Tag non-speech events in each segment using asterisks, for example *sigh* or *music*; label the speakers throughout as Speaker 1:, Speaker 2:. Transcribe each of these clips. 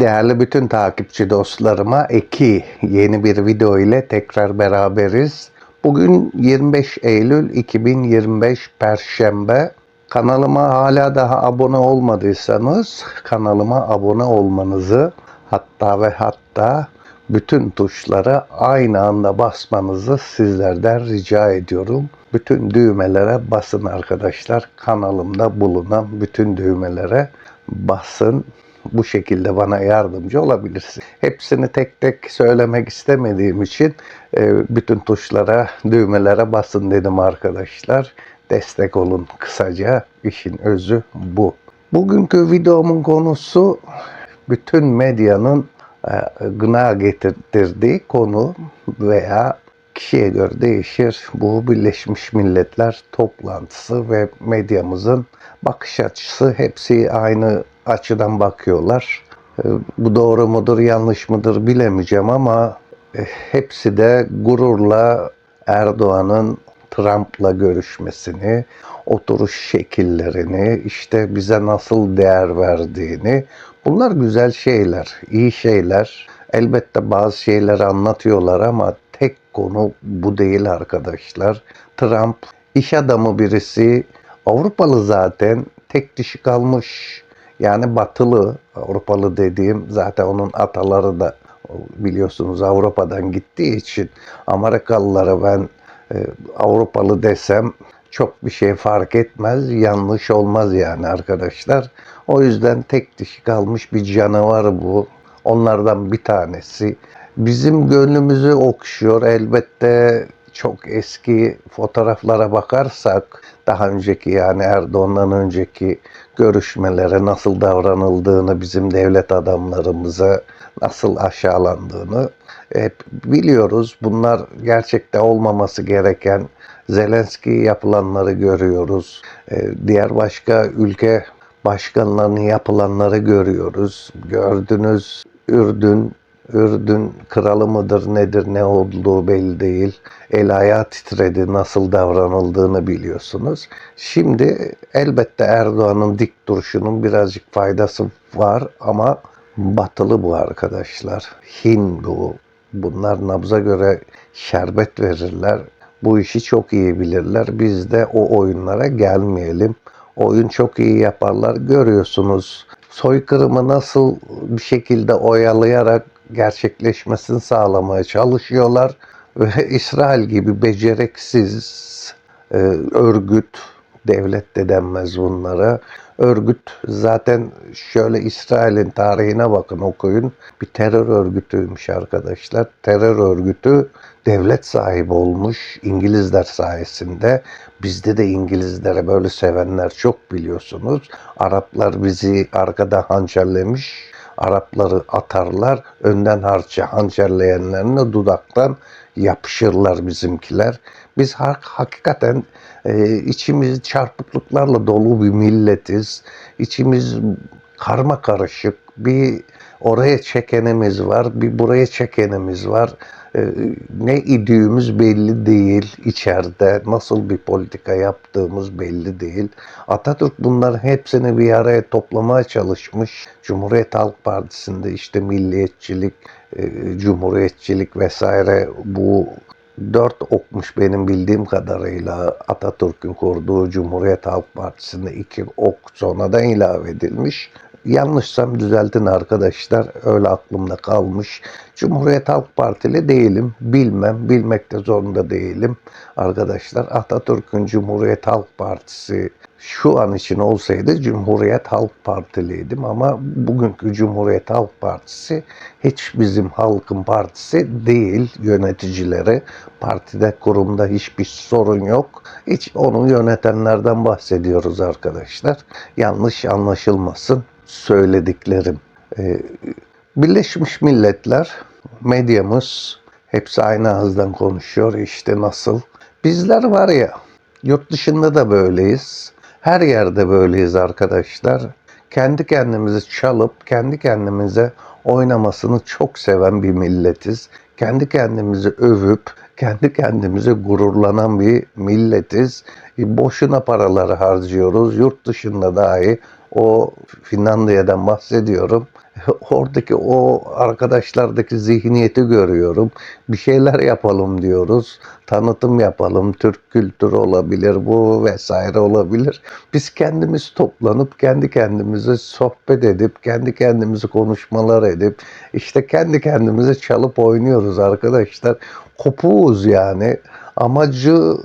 Speaker 1: Değerli bütün takipçi dostlarıma iki yeni bir video ile tekrar beraberiz. Bugün 25 Eylül 2025 Perşembe. Kanalıma hala daha abone olmadıysanız kanalıma abone olmanızı hatta ve hatta bütün tuşlara aynı anda basmanızı sizlerden rica ediyorum. Bütün düğmelere basın arkadaşlar. Kanalımda bulunan bütün düğmelere basın. Bu şekilde bana yardımcı olabilirsin. Hepsini tek tek söylemek istemediğim için e, bütün tuşlara, düğmelere basın dedim arkadaşlar. Destek olun kısaca. işin özü bu. Bugünkü videomun konusu bütün medyanın e, gına getirdiği konu veya kişiye göre değişir. Bu Birleşmiş Milletler toplantısı ve medyamızın bakış açısı hepsi aynı açıdan bakıyorlar. E, Bu doğru mudur yanlış mıdır bilemeyeceğim ama e, hepsi de gururla Erdoğan'ın Trump'la görüşmesini, oturuş şekillerini, işte bize nasıl değer verdiğini, bunlar güzel şeyler, iyi şeyler. Elbette bazı şeyleri anlatıyorlar ama tek konu bu değil arkadaşlar. Trump iş adamı birisi, Avrupalı zaten tek dişi kalmış. Yani batılı, Avrupalı dediğim zaten onun ataları da biliyorsunuz Avrupa'dan gittiği için Amerikalılara ben e, Avrupalı desem çok bir şey fark etmez, yanlış olmaz yani arkadaşlar. O yüzden tek dişi kalmış bir canavar bu. Onlardan bir tanesi. Bizim gönlümüzü okşuyor. Elbette çok eski fotoğraflara bakarsak daha önceki yani Erdoğan'dan önceki görüşmelere nasıl davranıldığını, bizim devlet adamlarımıza nasıl aşağılandığını hep biliyoruz. Bunlar gerçekte olmaması gereken Zelenski yapılanları görüyoruz. Ee, Diğer başka ülke başkanlarının yapılanları görüyoruz. Gördünüz Ürdün Ürdün kralı mıdır nedir ne olduğu belli değil. El ayağı titredi nasıl davranıldığını biliyorsunuz. Şimdi elbette Erdoğan'ın dik duruşunun birazcık faydası var ama batılı bu arkadaşlar. Hindu bunlar nabza göre şerbet verirler. Bu işi çok iyi bilirler. Biz de o oyunlara gelmeyelim. Oyun çok iyi yaparlar. Görüyorsunuz soykırımı nasıl bir şekilde oyalayarak gerçekleşmesini sağlamaya çalışıyorlar ve *laughs* İsrail gibi beceriksiz e, örgüt, devlet de denmez bunlara. Örgüt zaten şöyle İsrail'in tarihine bakın okuyun. Bir terör örgütüymüş arkadaşlar. Terör örgütü devlet sahibi olmuş İngilizler sayesinde. Bizde de İngilizlere böyle sevenler çok biliyorsunuz. Araplar bizi arkada hançerlemiş. Arapları atarlar. Önden harça hançerleyenlerine dudaktan yapışırlar bizimkiler. Biz ha- hakikaten e, içimiz çarpıklıklarla dolu bir milletiz. İçimiz karma karışık. Bir oraya çekenimiz var, bir buraya çekenimiz var. E, ne idüğümüz belli değil içeride. Nasıl bir politika yaptığımız belli değil. Atatürk bunların hepsini bir araya toplamaya çalışmış. Cumhuriyet Halk Partisi'nde işte milliyetçilik, e, cumhuriyetçilik vesaire bu dört okmuş benim bildiğim kadarıyla Atatürk'ün kurduğu Cumhuriyet Halk Partisi'nde iki ok sonradan ilave edilmiş. Yanlışsam düzeltin arkadaşlar. Öyle aklımda kalmış. Cumhuriyet Halk Partili değilim. Bilmem. Bilmekte zorunda değilim. Arkadaşlar Atatürk'ün Cumhuriyet Halk Partisi şu an için olsaydı Cumhuriyet Halk Partiliydim ama bugünkü Cumhuriyet Halk Partisi hiç bizim halkın partisi değil yöneticileri. Partide kurumda hiçbir sorun yok. Hiç onu yönetenlerden bahsediyoruz arkadaşlar. Yanlış anlaşılmasın söylediklerim. Ee, Birleşmiş Milletler medyamız hepsi aynı ağızdan konuşuyor işte nasıl. Bizler var ya yurt dışında da böyleyiz. Her yerde böyleyiz arkadaşlar. Kendi kendimizi çalıp kendi kendimize oynamasını çok seven bir milletiz. Kendi kendimizi övüp kendi kendimize gururlanan bir milletiz. E, Boşuna paraları harcıyoruz. Yurt dışında dahi o Finlandiya'dan bahsediyorum. *laughs* oradaki o arkadaşlardaki zihniyeti görüyorum. Bir şeyler yapalım diyoruz. Tanıtım yapalım. Türk kültürü olabilir bu vesaire olabilir. Biz kendimiz toplanıp kendi kendimize sohbet edip kendi kendimizi konuşmalar edip işte kendi kendimize çalıp oynuyoruz arkadaşlar. Kopuğuz yani. Amacı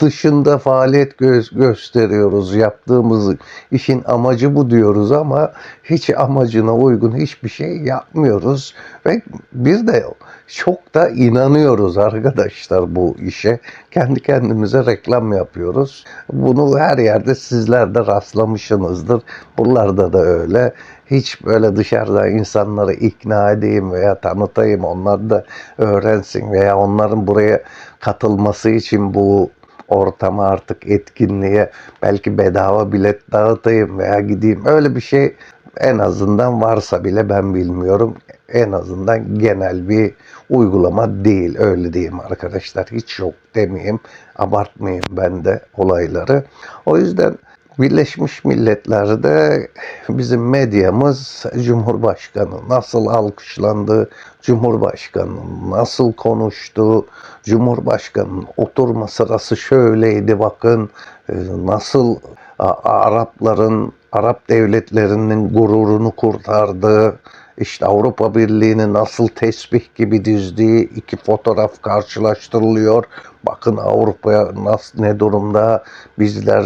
Speaker 1: dışında faaliyet gö- gösteriyoruz. Yaptığımız işin amacı bu diyoruz ama hiç amacına uygun hiçbir şey yapmıyoruz ve bir de çok da inanıyoruz arkadaşlar bu işe. Kendi kendimize reklam yapıyoruz. Bunu her yerde sizler de rastlamışsınızdır. Buralarda da öyle. Hiç böyle dışarıda insanları ikna edeyim veya tanıtayım, onlar da öğrensin veya onların buraya katılması için bu ortama artık etkinliğe belki bedava bilet dağıtayım veya gideyim. Öyle bir şey en azından varsa bile ben bilmiyorum. En azından genel bir uygulama değil. Öyle diyeyim arkadaşlar. Hiç yok demeyeyim. Abartmayayım ben de olayları. O yüzden Birleşmiş Milletler'de bizim medyamız Cumhurbaşkanı nasıl alkışlandı, Cumhurbaşkanı nasıl konuştu, Cumhurbaşkanı'nın oturma sırası şöyleydi bakın e, nasıl Arapların, Arap devletlerinin gururunu kurtardı. İşte Avrupa Birliği'ni nasıl tesbih gibi dizdiği iki fotoğraf karşılaştırılıyor. Bakın Avrupa'ya nasıl ne durumda bizler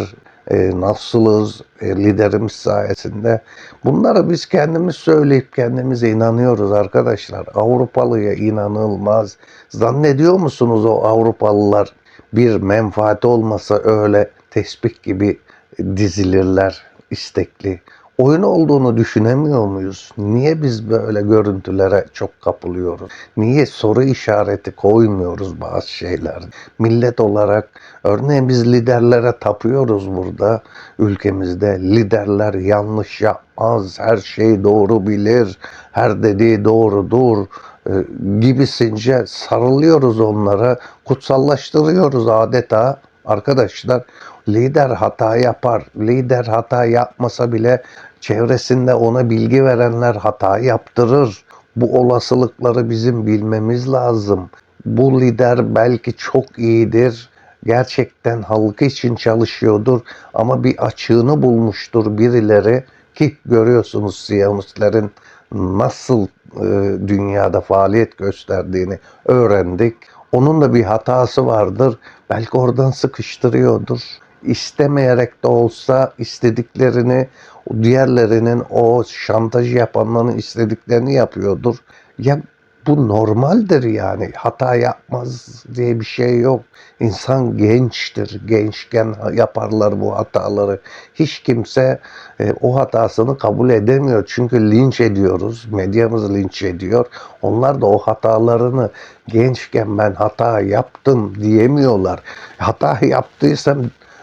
Speaker 1: e, nasılız e, liderimiz sayesinde. Bunları biz kendimiz söyleyip kendimize inanıyoruz arkadaşlar. Avrupalıya inanılmaz. Zannediyor musunuz o Avrupalılar bir menfaati olmasa öyle tesbih gibi dizilirler istekli. Oyun olduğunu düşünemiyor muyuz? Niye biz böyle görüntülere çok kapılıyoruz? Niye soru işareti koymuyoruz bazı şeyler? Millet olarak örneğin biz liderlere tapıyoruz burada ülkemizde. Liderler yanlış yapmaz, her şey doğru bilir, her dediği doğrudur e, gibisince sarılıyoruz onlara, kutsallaştırıyoruz adeta. Arkadaşlar lider hata yapar. Lider hata yapmasa bile çevresinde ona bilgi verenler hata yaptırır. Bu olasılıkları bizim bilmemiz lazım. Bu lider belki çok iyidir. Gerçekten halkı için çalışıyordur ama bir açığını bulmuştur birileri ki görüyorsunuz Siyonistlerin nasıl e, dünyada faaliyet gösterdiğini öğrendik. Onun da bir hatası vardır. Belki oradan sıkıştırıyordur. İstemeyerek de olsa istediklerini diğerlerinin o şantaj yapanların istediklerini yapıyordur. Ya bu normaldir yani. Hata yapmaz diye bir şey yok. İnsan gençtir. Gençken yaparlar bu hataları. Hiç kimse e, o hatasını kabul edemiyor. Çünkü linç ediyoruz. Medyamız linç ediyor. Onlar da o hatalarını gençken ben hata yaptım diyemiyorlar. Hata yaptıysam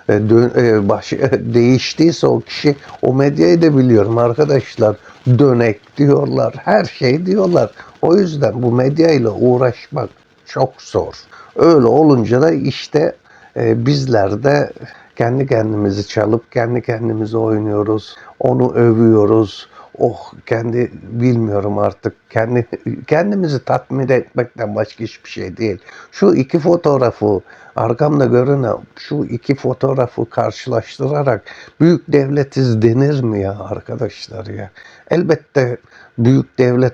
Speaker 1: e, dön, e, baş, değiştiyse o kişi o medyayı da biliyorum arkadaşlar. Dönek diyorlar. Her şey diyorlar. O yüzden bu medyayla uğraşmak çok zor. Öyle olunca da işte e, bizler de kendi kendimizi çalıp kendi kendimizi oynuyoruz. Onu övüyoruz. Oh kendi bilmiyorum artık kendi kendimizi tatmin etmekten başka hiçbir şey değil. Şu iki fotoğrafı arkamda görünen şu iki fotoğrafı karşılaştırarak büyük devletiz denir mi ya arkadaşlar ya? Elbette büyük devlet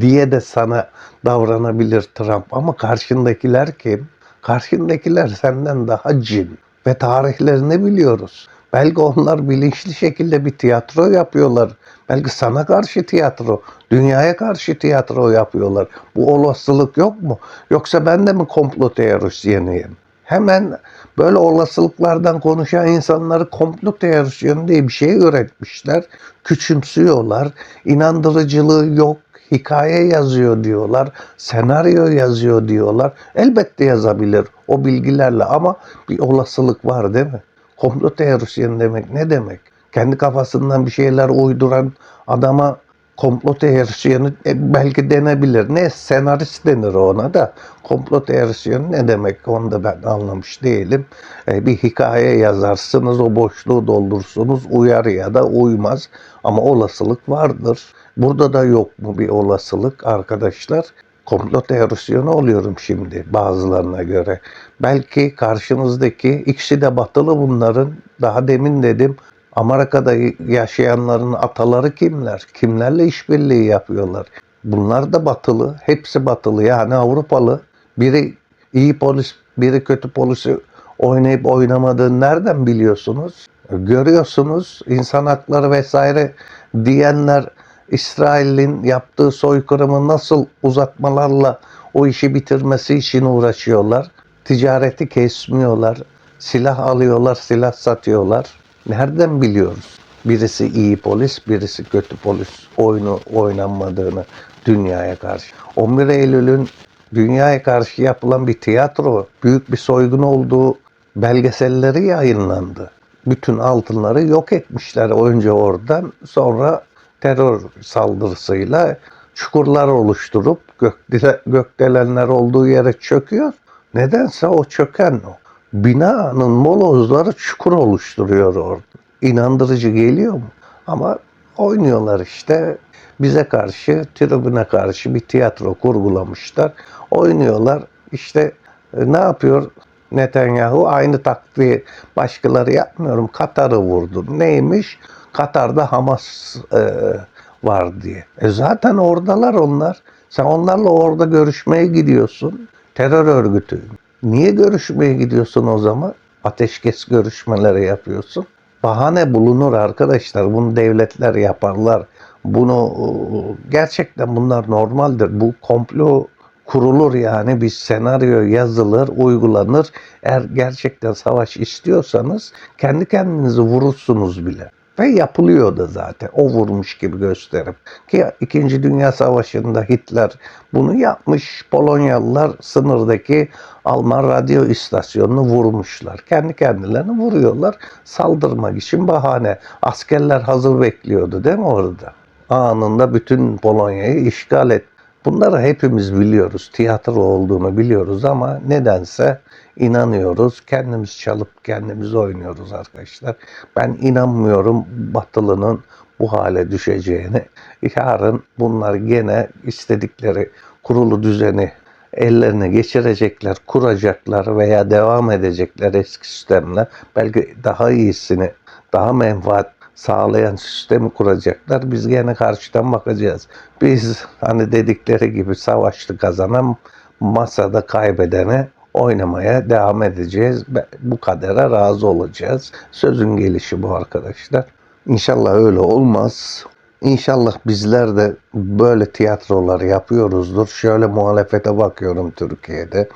Speaker 1: diye de sana davranabilir Trump ama karşındakiler kim? Karşındakiler senden daha cin ve tarihlerini biliyoruz. Belki onlar bilinçli şekilde bir tiyatro yapıyorlar. Belki sana karşı tiyatro, dünyaya karşı tiyatro yapıyorlar. Bu olasılık yok mu? Yoksa ben de mi komplo teorisyeniyim? Hemen böyle olasılıklardan konuşan insanları komplo teorisyeni diye bir şey üretmişler. Küçümsüyorlar. İnandırıcılığı yok. Hikaye yazıyor diyorlar. Senaryo yazıyor diyorlar. Elbette yazabilir o bilgilerle ama bir olasılık var değil mi? Komplo teorisyeni demek ne demek? Kendi kafasından bir şeyler uyduran adama komplo teorisyeni e, belki denebilir. Ne senarist denir ona da. Komplo teorisyeni ne demek onu da ben anlamış değilim. E, bir hikaye yazarsınız o boşluğu doldursunuz uyar ya da uymaz. Ama olasılık vardır. Burada da yok mu bir olasılık arkadaşlar? Komplo teorisyonu oluyorum şimdi bazılarına göre. Belki karşınızdaki ikisi de batılı bunların. Daha demin dedim Amerika'da yaşayanların ataları kimler? Kimlerle işbirliği yapıyorlar? Bunlar da batılı. Hepsi batılı yani Avrupalı. Biri iyi polis, biri kötü polisi oynayıp oynamadığını nereden biliyorsunuz? Görüyorsunuz insan hakları vesaire diyenler İsrail'in yaptığı soykırımı nasıl uzatmalarla o işi bitirmesi için uğraşıyorlar. Ticareti kesmiyorlar. Silah alıyorlar, silah satıyorlar. Nereden biliyoruz? Birisi iyi polis, birisi kötü polis oyunu oynanmadığını dünyaya karşı. 11 Eylül'ün dünyaya karşı yapılan bir tiyatro, büyük bir soygun olduğu belgeselleri yayınlandı. Bütün altınları yok etmişler önce oradan sonra terör saldırısıyla çukurlar oluşturup gökdele, gökdelenler olduğu yere çöküyor. Nedense o çöken o. Binanın molozları çukur oluşturuyor orada. İnandırıcı geliyor mu? Ama oynuyorlar işte. Bize karşı, tribüne karşı bir tiyatro kurgulamışlar. Oynuyorlar. İşte e, ne yapıyor Netanyahu? Aynı taktiği başkaları yapmıyorum. Katar'ı vurdu. Neymiş? Katar'da Hamas e, var diye. E zaten oradalar onlar. Sen onlarla orada görüşmeye gidiyorsun. Terör örgütü. Niye görüşmeye gidiyorsun o zaman? Ateşkes görüşmeleri yapıyorsun. Bahane bulunur arkadaşlar. Bunu devletler yaparlar. Bunu gerçekten bunlar normaldir. Bu komplo kurulur yani bir senaryo yazılır, uygulanır. Eğer gerçekten savaş istiyorsanız kendi kendinizi vurursunuz bile. Ve yapılıyor da zaten o vurmuş gibi gösterip. Ki 2. Dünya Savaşı'nda Hitler bunu yapmış. Polonyalılar sınırdaki Alman radyo istasyonunu vurmuşlar. Kendi kendilerini vuruyorlar. Saldırmak için bahane. Askerler hazır bekliyordu değil mi orada? Anında bütün Polonya'yı işgal et. Bunları hepimiz biliyoruz. Tiyatro olduğunu biliyoruz ama nedense inanıyoruz. Kendimiz çalıp kendimiz oynuyoruz arkadaşlar. Ben inanmıyorum Batılı'nın bu hale düşeceğini. Yarın bunlar gene istedikleri kurulu düzeni ellerine geçirecekler, kuracaklar veya devam edecekler eski sistemle. Belki daha iyisini, daha menfaat sağlayan sistemi kuracaklar. Biz gene karşıdan bakacağız. Biz hani dedikleri gibi savaşlı kazanan masada kaybedene oynamaya devam edeceğiz. Bu kadere razı olacağız. Sözün gelişi bu arkadaşlar. İnşallah öyle olmaz. İnşallah bizler de böyle tiyatrolar yapıyoruzdur. Şöyle muhalefete bakıyorum Türkiye'de.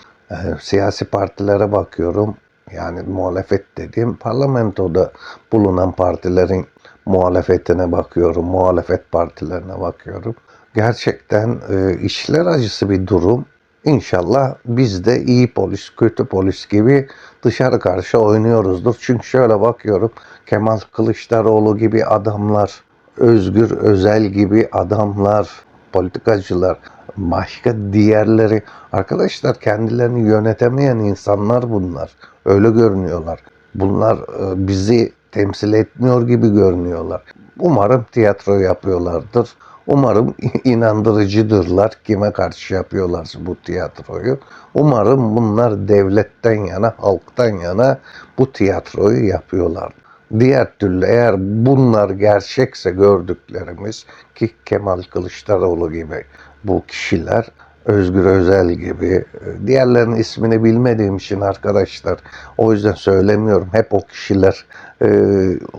Speaker 1: Siyasi partilere bakıyorum. Yani muhalefet dediğim parlamentoda bulunan partilerin muhalefetine bakıyorum. Muhalefet partilerine bakıyorum. Gerçekten e, işler acısı bir durum. İnşallah biz de iyi polis, kötü polis gibi dışarı karşı oynuyoruzdur. Çünkü şöyle bakıyorum Kemal Kılıçdaroğlu gibi adamlar, Özgür Özel gibi adamlar, politikacılar, başka diğerleri arkadaşlar kendilerini yönetemeyen insanlar bunlar. Öyle görünüyorlar. Bunlar e, bizi temsil etmiyor gibi görünüyorlar. Umarım tiyatro yapıyorlardır. Umarım *laughs* inandırıcıdırlar kime karşı yapıyorlarsa bu tiyatroyu. Umarım bunlar devletten yana, halktan yana bu tiyatroyu yapıyorlar. Diğer türlü eğer bunlar gerçekse gördüklerimiz ki Kemal Kılıçdaroğlu gibi bu kişiler Özgür Özel gibi diğerlerinin ismini bilmediğim için arkadaşlar o yüzden söylemiyorum. Hep o kişiler e,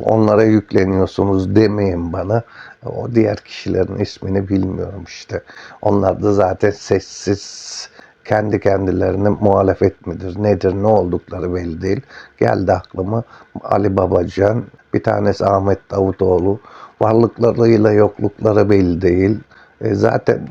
Speaker 1: onlara yükleniyorsunuz demeyin bana. O diğer kişilerin ismini bilmiyorum işte. Onlar da zaten sessiz kendi kendilerine muhalefet midir, nedir, ne oldukları belli değil. Geldi aklıma Ali Babacan, bir tanesi Ahmet Davutoğlu. Varlıklarıyla yoklukları belli değil. E zaten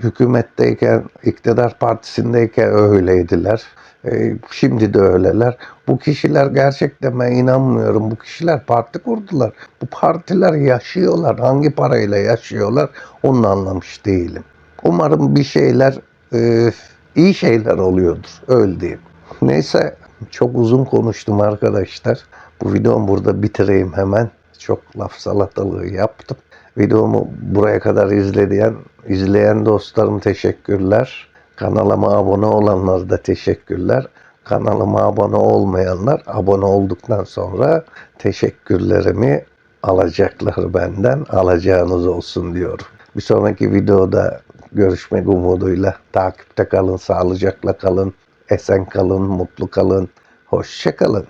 Speaker 1: hükümetteyken, iktidar partisindeyken öyleydiler. E, şimdi de öyleler. Bu kişiler gerçekten ben inanmıyorum. Bu kişiler parti kurdular. Bu partiler yaşıyorlar. Hangi parayla yaşıyorlar onu anlamış değilim. Umarım bir şeyler, e, iyi şeyler oluyordur. Öyle diyeyim. Neyse çok uzun konuştum arkadaşlar. Bu videomu burada bitireyim hemen. çok laf salatalığı yaptım. Videomu buraya kadar izleyen, izleyen dostlarım teşekkürler. Kanalıma abone olanlara da teşekkürler. Kanalıma abone olmayanlar abone olduktan sonra teşekkürlerimi alacaklar benden. Alacağınız olsun diyorum. Bir sonraki videoda görüşmek umuduyla takipte kalın, sağlıcakla kalın, esen kalın, mutlu kalın, hoşça kalın.